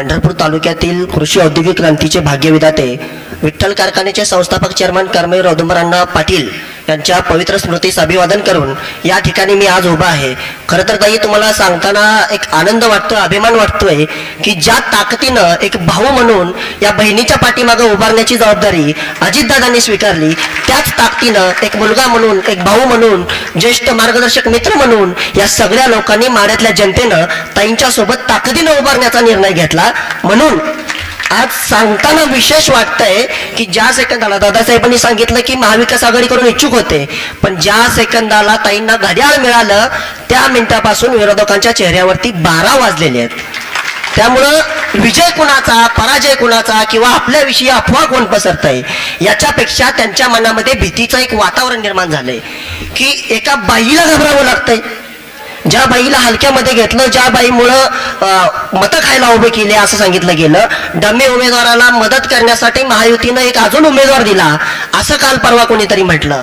पंढरपूर तालुक्यातील कृषी औद्योगिक क्रांतीचे भाग्यविधाते विठ्ठल कारखान्याचे संस्थापक चेअरमन कर्मवीर औदुंबरांना पाटील यांच्या पवित्र स्मृतीस अभिवादन करून या ठिकाणी मी आज उभा आहे. खरं तर ताई तुम्हाला सांगताना एक आनंद वाटतोय अभिमान वाटतोय की ज्या ताकदीनं एक भाऊ म्हणून या बहिणीच्या पाठीमागं उभारण्याची जबाबदारी अजितदादांनी स्वीकारली त्याच ताकदीनं एक मुलगा म्हणून एक भाऊ म्हणून ज्येष्ठ मार्गदर्शक मित्र म्हणून या सगळ्या लोकांनी माड्यातल्या जनतेनं ताईंच्या सोबत ताकदीनं उभारण्याचा निर्णय घेतला. म्हणून आज सांगताना विशेष वाटतंय की ज्या सेकंदाला दादासाहेबांनी सांगितलं की महाविकास आघाडी करून इच्छुक होते पण ज्या सेकंदाला ताईंना घड्याळ मिळालं त्या मिनिटापासून विरोधकांच्या चेहऱ्यावरती बारा वाजलेले आहेत. त्यामुळं विजय कुणाचा पराजय कुणाचा किंवा आपल्याविषयी अफवा कोण पसरत आहे याच्यापेक्षा त्यांच्या मनामध्ये भीतीचं एक वातावरण निर्माण झालंय की एका बाईला घबरावं लागतंय. ज्या बाईला हलक्यामध्ये घेतलं ज्या बाईमुळं मतं खायला उभे केले असं सांगितलं गेलं. डम्मे उमेदवाराला मदत करण्यासाठी महायुतीनं एक अजून उमेदवार दिला असं काल परवा कोणीतरी म्हटलं.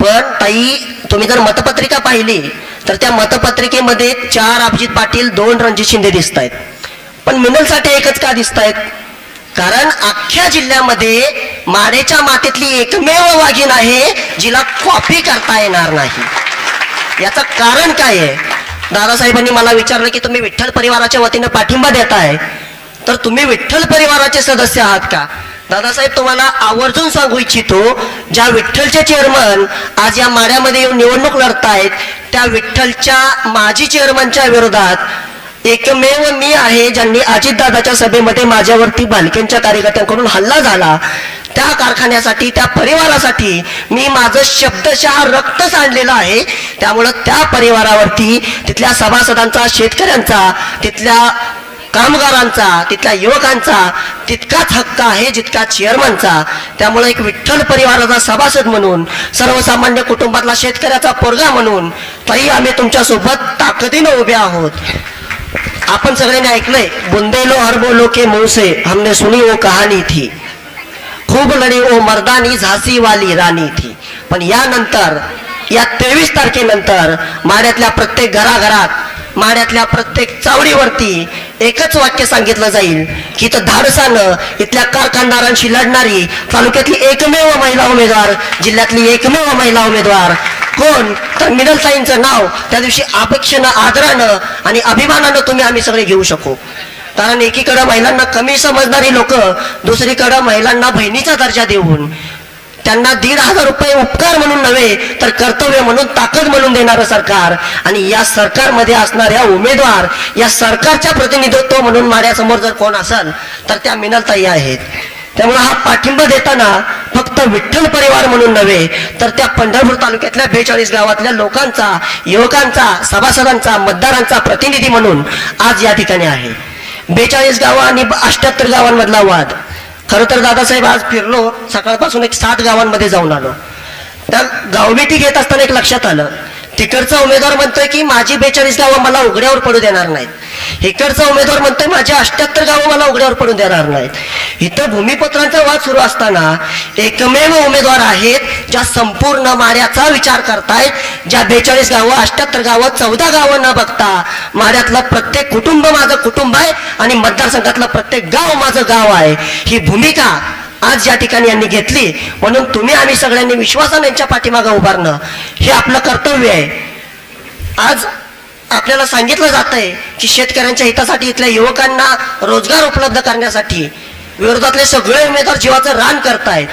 पण ताई तुम्ही जर मतपत्रिका पाहिली तर त्या मतपत्रिकेमध्ये चार अभिजित पाटील दोन रणजित शिंदे दिसत आहेत पण मिनलसाठी एकच का दिसत आहेत कारण अख्ख्या जिल्ह्यामध्ये माडेच्या मातीतली एकमेव वाघीण आहे जिला कॉपी करता येणार नाही. याचं कारण काय आहे? दादासाहेबांनी मला विचारलं की तुम्ही विठ्ठल परिवाराच्या वतीनं पाठिंबा देताय? तर तुम्ही विठ्ठल परिवाराचे सदस्य आहात का? दादासाहेब तुम्हाला आवर्जून सांगू इच्छितो ज्या विठ्ठलचे चेअरमन आज या माड्यामध्ये येऊन निवडणूक लढतायत त्या विठ्ठलच्या माजी चेअरमनच्या विरोधात एकमेव मी आहे ज्यांनी अजितदादाच्या सभेमध्ये माझ्यावरती बालकेंच्या कार्यकर्त्यांकडून हल्ला झाला. त्या कारखान्यासाठी त्या परिवारासाठी मी माझं शब्दशः रक्त सांडलेलं आहे. त्यामुळं त्या परिवारावरती तिथल्या सभासदांचा शेतकऱ्यांचा तिथल्या कामगारांचा तिथल्या युवकांचा तितकाच हक्क आहे जितका चेअरमनचा. त्यामुळे एक विठ्ठल परिवाराचा सभासद म्हणून सर्वसामान्य कुटुंबातला शेतकऱ्याचा पोरगा म्हणून तरी आम्ही तुमच्यासोबत ताकदीनं उभे आहोत. आपण सगळ्यांनी ऐकलंय बुंदेलो हर लोके के हमने सुनी वो कहाणी थी। खूप लढी ओ मर्दानी झाशी वाली राणी थी। पण यानंतर या तेवीस तारखेनंतर माड्यातल्या प्रत्येक घराघरात माड्यातल्या प्रत्येक चावडीवरती एकच वाक्य सांगितलं जाईल की तर धाडसानं इथल्या कारखानदारांशी लढणारी तालुक्यातली एकमेव महिला उमेदवार जिल्ह्यातली एकमेव महिला उमेदवार कोण? तर मिडलताईंचं नाव त्या दिवशी अपेक्षेनं आदरानं आणि अभिमानानं तुम्ही आम्ही सगळे घेऊ शकू. कारण एकीकडं महिलांना कमी समजणारी लोक दुसरीकडं महिलांना बहिणीचा दर्जा देऊन त्यांना दीड हजार रुपये उपकार म्हणून नव्हे तर कर्तव्य म्हणून ताकद म्हणून देणारं सरकार. आणि या सरकारमध्ये असणाऱ्या उमेदवार या सरकारच्या प्रतिनिधित्व म्हणून माझ्यासमोर जर कोण असेल तर त्या मिनलताई आहेत. त्यामुळे हा पाठिंबा देताना फक्त विठ्ठल परिवार म्हणून नव्हे तर त्या पंढरपूर तालुक्यातल्या बेचाळीस गावातल्या लोकांचा युवकांचा सभासदांचा मतदारांचा प्रतिनिधी म्हणून आज या ठिकाणी आहे. बेचाळीस गावं आणि अष्ट्याहत्तर गावांमधला वाद. खरं तर दादासाहेब आज फिरलो सकाळपासून एक सात गावांमध्ये जाऊन आलो. त्या गावभेटी घेत असताना एक लक्षात आलं. तिकडचा उमेदवार म्हणतोय की माझी बेचाळीस गावं मला उघड्यावर पडू देणार नाहीत. इकडचा उमेदवार म्हणतोय माझी अष्ट्याहत्तर गावं मला उघड्यावर पडून देणार नाहीत. इथं भूमिपत्रांचा वाद सुरू असताना एकमेव उमेदवार आहेत ज्या संपूर्ण माऱ्याचा विचार करतायत ज्या बेचाळीस गावं अष्ट्याहत्तर गावं चौदा गावं न बघता माऱ्यातलं प्रत्येक कुटुंब माझं कुटुंब आहे आणि मतदारसंघातलं प्रत्येक गाव माझं गाव आहे. ही भूमिका आज या ठिकाणी यांनी घेतली. म्हणून तुम्ही आम्ही सगळ्यांनी विश्वासाने यांच्या पाठीमागं उभारणं हे आपलं कर्तव्य आहे. आज आपल्याला सांगितलं जात आहे की शेतकऱ्यांच्या हितासाठी इथल्या युवकांना रोजगार उपलब्ध करण्यासाठी विरोधातले सगळे उमेदवार जीवाचं रान करतायत.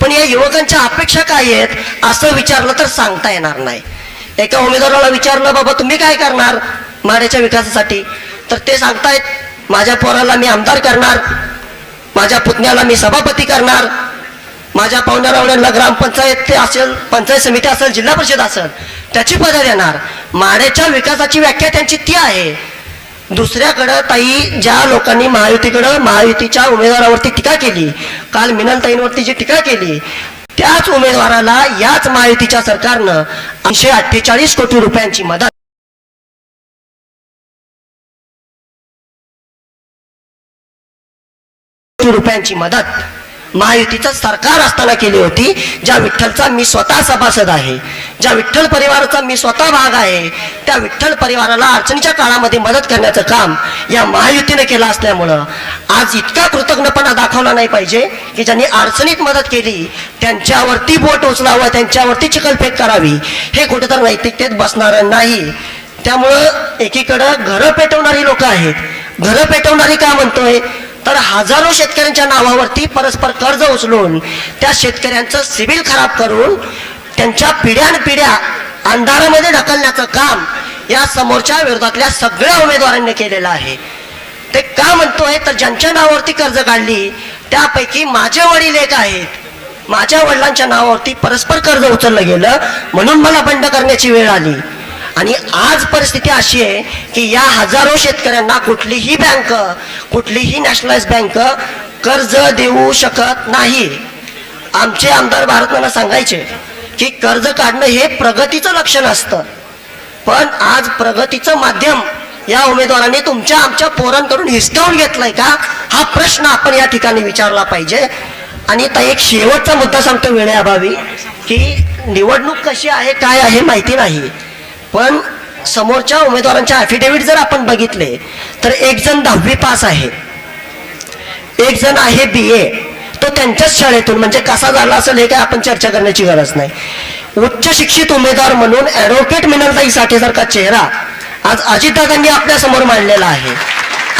पण या युवकांच्या अपेक्षा काय आहेत असं विचारलं तर सांगता येणार नाही. एका उमेदवाराला विचारलं बाबा तुम्ही काय करणार माड्याच्या विकासासाठी? तर ते सांगतायत माझ्या पोराला मी आमदार करणार माझ्या पुतण्याला मी सभापती करणार माझ्या पाहुण्यारावड्यांना ग्रामपंचायत ते असेल पंचायत समिती असेल जिल्हा परिषद असेल त्याची पदं देणार. माड्याच्या विकासाची व्याख्या त्यांची ती आहे. दुसऱ्याकडं ताई ज्या लोकांनी महायुतीकडं महायुतीच्या उमेदवारावरती टीका केली काल मिनलताईंवरती जी टीका केली त्याच उमेदवाराला याच महायुतीच्या सरकारनं ऐंशी अठ्ठेचाळीस कोटी रुपयांची मदत कोटी रुपयांची मदत महायुतीचं सरकार असताना केली होती ज्या विठ्ठलचा मी स्वतः सभासद आहे ज्या विठ्ठल परिवाराचा मी स्वतः भाग आहे त्या विठ्ठल परिवाराला अडचणीच्या काळामध्ये मदत करण्याचं काम या महायुतीने केलं असल्यामुळं आज इतका कृतज्ञपणा दाखवला नाही पाहिजे की ज्यांनी अडचणीत मदत केली त्यांच्यावरती बोट उचलावं त्यांच्यावरती चिखलफेक करावी हे कुठेतरी नैतिकतेत बसणारं नाही. त्यामुळं एकीकडं घरं पेटवणारी लोक आहेत घरं पेटवणारी का म्हणतोय? तर हजारो शेतकऱ्यांच्या नावावरती परस्पर कर्ज उचलून त्या शेतकऱ्यांचं सिबिल खराब करून त्यांच्या पिढ्यान पिढ्या अंधारामध्ये ढकलण्याचं काम या समोरच्या विरोधातल्या सगळ्या उमेदवारांनी केलेलं आहे. ते का म्हणतोय? तर ज्यांच्या नावावरती कर्ज काढली त्यापैकी माझे वडील एक आहेत. माझ्या वडिलांच्या नावावरती परस्पर कर्ज उचललं गेलं म्हणून मला बंड करण्याची वेळ आली. आणि आज परिस्थिती अशी आहे की या हजारो शेतकऱ्यांना कुठलीही बँक कुठलीही नॅशनलाइज बँक कर्ज देऊ शकत नाही. आमचे आमदार भारतमाला सांगायचे की कर्ज काढणं हे प्रगतीचं लक्षण असतं. पण आज प्रगतीचं माध्यम या उमेदवारांनी तुमच्या आमच्या पोरांकडून हिसकावून घेतलंय का? हा प्रश्न आपण या ठिकाणी विचारला पाहिजे. आणि आता एक शेवटचा मुद्दा सांगतो वेळेअभावी की निवडणूक कशी आहे काय आहे माहिती नाही. पण समोरच्या उमेदवारांच्या अफिडेव्हिट जर आपण बघितले तर एक जण दहावी पास आहे. एक जण आहे बी ए तो त्यांच्याच शाळेतून म्हणजे कसा झाला असेल हे काय आपण चर्चा करण्याची गरज नाही. उच्च शिक्षित उमेदवार म्हणून ऍडव्होकेट मिनलताई साठेसारखा चेहरा आज अजितदादांनी आपल्यासमोर मांडलेला आहे.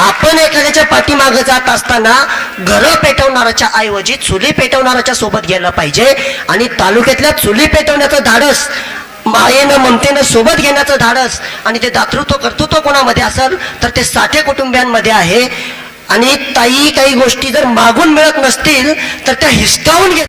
आपण एखाद्याच्या पाठीमागे जात असताना घरं पेटवणाऱ्याच्या ऐवजी चुली पेटवणाऱ्याच्या सोबत गेलं पाहिजे आणि तालुक्यातल्या चुली पेटवण्याचं धाडस मायेनं ममतेनं सोबत घेण्याचं धाडस आणि ते दातृत्व कर्तृत्व कोणामध्ये असेल तर ते साठे कुटुंबियांमध्ये आहे. आणि ताई काही गोष्टी जर मागून मिळत नसतील तर त्या हिसकावून घेत